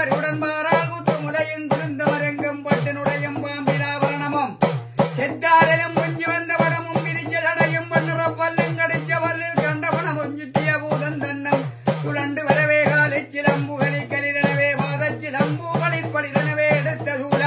பருடன் மாறால் குத்து முலையும் குளிர்ந்த மரங்கம் பட்டினுடையும் பாம்பிராவரணமும் செத்தாரலும் முஞ்சி வந்த படமும் விரிச்ச தடையும் பண்ணுற பல்லும் கடிச்ச பல்லில் கண்டவனமும் சுற்றிய பூதன் தன்னம். சுழண்டு வரவே காலை சிலம்பு சிலம்பு எடுத்த சூலம்